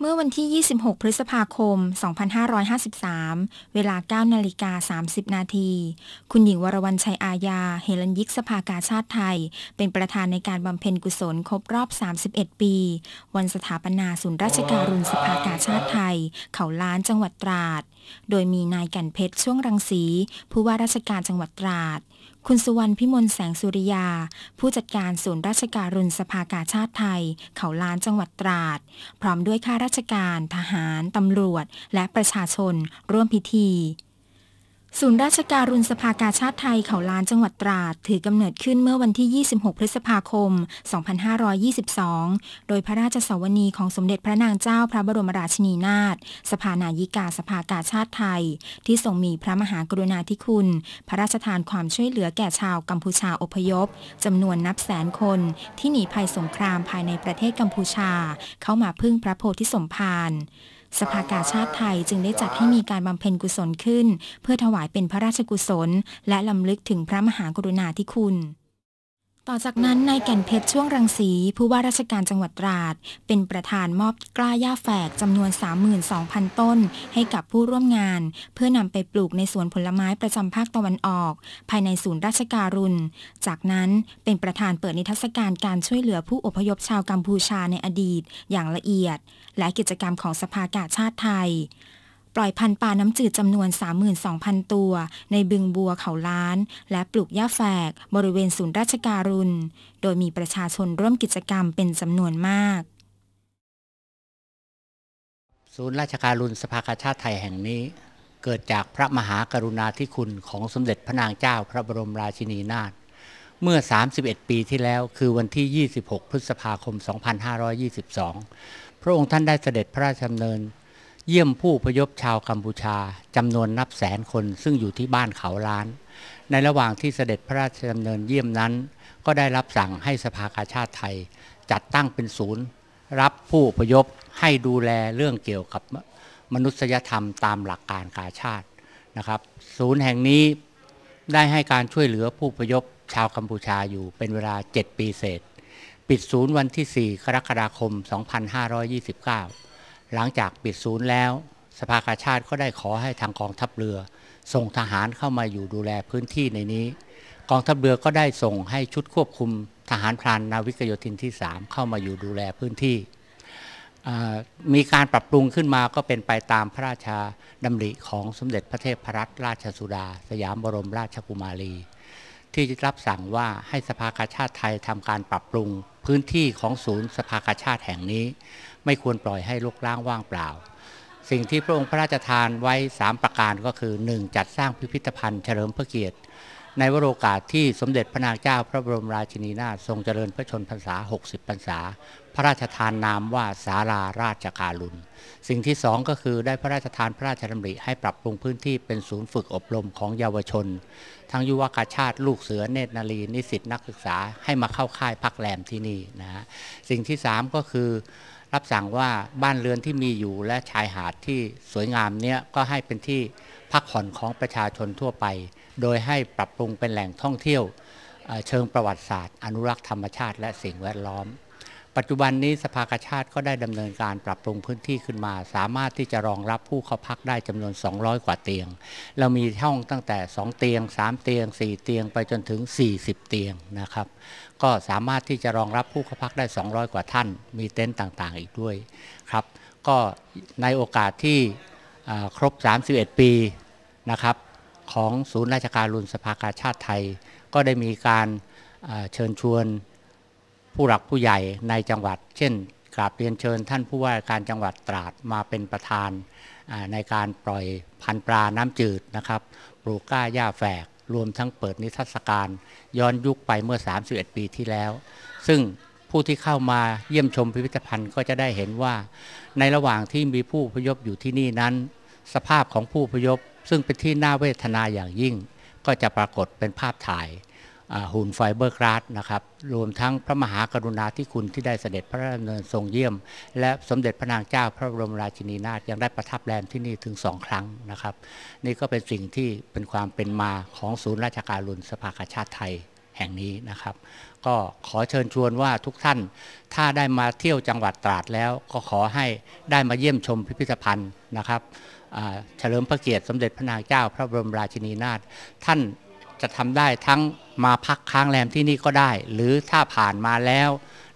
เมื่อวันที่ 26 พฤษภาคม 2553 เวลา 9 นาฬิกา 30 นาที คุณหญิงวรวรรณชัยอาญา เฮลันยิกสภากาชาติไทย เป็นประธานในการบำเพ็ญกุศลครบรอบ 31 ปี วันสถาปนาศูนย์ราชการุณสภากาชาติไทย เขาล้านจังหวัดตราด โดยมีนายกันเพชรช่วงรังสี ผู้ว่าราชการจังหวัดตราด คุณสุวรรณพิมลแสงสุริยา ผู้จัดการศูนย์ราชการรุนสภากาชาติไทย เขาล้านจังหวัดตราด พร้อมด้วยข้าราชการ ทหาร ตำรวจ และประชาชน ร่วมพิธี ศูนย์ราชการุณสภากาชาติไทยเขาล้านจังหวัดตราด ถือกำเนิดขึ้นเมื่อวันที่ 26 พฤษภาคม 2522 โดยพระราชสวนีของสมเด็จพระนางเจ้าพระบรมราชินีนาถสภานายิกาสภากาชาติไทย ที่ทรงมีพระมหากรุณาธิคุณ พระราชทานความช่วยเหลือแก่ชาวกัมพูชาอพยพจำนวนนับแสนคน ที่หนีภัยสงครามภายในประเทศกัมพูชา เข้ามาพึ่งพระโพธิสมภารสภากาชาติไทยจึงได้จัดให้มีการบำเพ็ญกุศลขึ้น เพื่อถวายเป็นพระราชกุศล และลำลึกถึงพระมหากรุณาธิคุณ ต่อจากนั้นนายแก่นเพชรช่วงรังสี ผู้ว่าราชการจังหวัดตราด เป็นประธานมอบกล้าหญ้าแฝกจำนวน 32,000 ต้น ให้กับผู้ร่วมงาน เพื่อนำไปปลูกในสวนผลไม้ประจำภาคตะวันออก ภายในศูนย์ราชการุณ จากนั้นเป็นประธานเปิดนิทรรศการการช่วยเหลือผู้อพยพชาวกัมพูชาในอดีต อย่างละเอียด และกิจกรรมของสภากาชาติไทย ปล่อยพันธุ์ปลาน้ำจืดจำนวน 32,000 ตัว ในบึงบัวเขาล้าน และปลูกหญ้าแฝก บริเวณศูนย์ราชการุณ โดยมีประชาชนร่วมกิจกรรมเป็นจำนวนมาก ศูนย์ราชการรุณสภากาชาติไทยแห่งนี้ เกิดจากพระมหากรุณาธิคุณของสมเด็จพระนางเจ้าพระบรมราชินีนาถเมื่อ 31 ปีที่แล้ว คือวันที่ 26 พฤษภาคม 2522 พระองค์ท่านได้เสด็จพระราชดำเนิน เยี่ยมผู้พยพชาวกัมพูชาจำนวนนับแสนคนซึ่งอยู่ที่บ้านเขาล้าน ในระหว่างที่เสด็จพระราชดำเนินเยี่ยมนั้น ก็ได้รับสั่งให้สภากาชาติไทย จัดตั้งเป็นศูนย์ รับผู้พยพให้ดูแลเรื่องเกี่ยวกับมนุษยธรรมตามหลักการกาชาตินะครับ ศูนย์แห่งนี้ได้ให้การช่วยเหลือผู้พยพชาวกัมพูชาอยู่เป็นเวลา 7 ปีเศษ ปิดศูนย์วันที่ 4 กรกฎาคม 2529 หลังจากปิดศูนย์แล้ว สภากาชาติก็ได้ขอให้ทางกองทัพเรือ ส่งทหารเข้ามาอยู่ดูแลพื้นที่ในนี้ กองทัพเรือก็ได้ส่งให้ชุดควบคุมทหารพรานนาวิกโยธินที่ 3 เข้ามาอยู่ดูแลพื้นที่มีการปรับปรุงขึ้นมาก็เป็นไปตามพระราชดำริของสมเด็จพระเทพรัตนราชสุดา สยามบรมราชกุมารี ที่รับสั่งว่าให้สภากาชาติไทยทำการปรับปรุงพื้นที่ของศูนย์สภากาชาติแห่งนี้ ไม่ควรปล่อยให้ลกล้างว่างเปล่า สิ่งที่พระองค์พระราชทานไว้ 3 ประการก็คือ 1. จัดสร้างพิพิธภัณฑ์เฉลิมพระเกียรติ ในวโรกาสที่สมเด็จพระนางเจ้าพระบรมราชินีนาถทรงเจริญพระชนพรรษา 60 พรรษา พระราชทานนามว่าศาลาราชการุณสิ่งที่สองก็คือได้พระราชทานพระราชดำริให้ปรับปรุงพื้นที่เป็นศูนย์ฝึกอบรมของเยาวชน ทั้งยุวกาชาติลูกเสือเนตรนารีนิสิตนักศึกษาให้มาเข้าค่ายพักแรมที่นี่นะฮะสิ่งที่สามก็คือ รับสั่งว่าบ้านเรือนที่มีอยู่และชายหาดที่สวยงามเนี้ยก็ให้เป็นที่พักผ่อนของประชาชนทั่วไป โดยให้ปรับปรุงเป็นแหล่งท่องเที่ยวเชิงประวัติศาสตร์ อนุรักษ์ธรรมชาติและสิ่งแวดล้อม ปัจจุบันนี้สภากาชาติก็ได้ดำเนินการปรับปรุงพื้นที่ขึ้นมา สามารถที่จะรองรับผู้เข้าพักได้จำนวน 200 กว่าเตียง เรามีห้องตั้งแต่ 2 เตียง 3 เตียง 4 เตียงไปจนถึง 40 เตียงนะครับก็สามารถที่จะรองรับผู้เข้าพักได้ 200 กว่าท่าน มีเต็นต์ต่างๆ อีกด้วยครับก็ในโอกาสที่ครบ 31 ปีนะครับของศูนย์ราชการรุนสภากาชาติไทย ก็ได้มีการเชิญชวน ผู้หลักผู้ใหญ่ในจังหวัด เช่นกราบเรียนเชิญท่านผู้ว่าการจังหวัดตราดมาเป็นประธานในการปล่อยพันธุ์ปลาน้ำจืดนะครับ ปลูกก้าหญ้าแฝก รวมทั้งเปิดนิทรรศการ ย้อนยุคไปเมื่อ 31 ปีที่แล้ว ซึ่งผู้ที่เข้ามาเยี่ยมชมพิพิธภัณฑ์ก็จะได้เห็นว่า ในระหว่างที่มีผู้พยพอยู่ที่นี่นั้น สภาพของผู้พยพ ซึ่งเป็นที่น่าเวทนาอย่างยิ่ง ก็จะปรากฏเป็นภาพถ่าย หุ่นไฟเบอร์กราสนะครับ รวมทั้งพระมหากรุณาธิคุณที่ได้เสด็จพระราชดำเนินทรงเยี่ยม และสมเด็จพระนางเจ้าพระบรมราชินีนาถยังได้ประทับแรมที่นี่ถึงสองครั้งนะครับ นี่ก็เป็นสิ่งที่เป็นความเป็นมาของศูนย์ราชการรุนสภากาชาติไทยแห่งนี้นะครับ ก็ขอเชิญชวนว่าทุกท่านถ้าได้มาเที่ยวจังหวัดตราดแล้ว ก็ขอให้ได้มาเยี่ยมชมพิพิธภัณฑ์นะครับเฉลิมพระเกียรติสมเด็จพระนางเจ้า พระบรมราชินีนาถท่าน จะทำได้ทั้งมาพักค้างแรมที่นี่ก็ได้ หรือถ้าผ่านมาแล้ว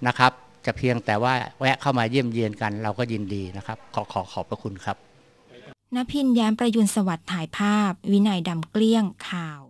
นะครับ จะเพียงแต่ว่าแวะเข้ามาเยี่ยมเยียนกันเราก็ยินดีนะครับ ขอขอขอบพระคุณครับนพินแย้มประยุนสวัสดิ์ถ่ายภาพ วินัยดำเกลี้ยงข่าว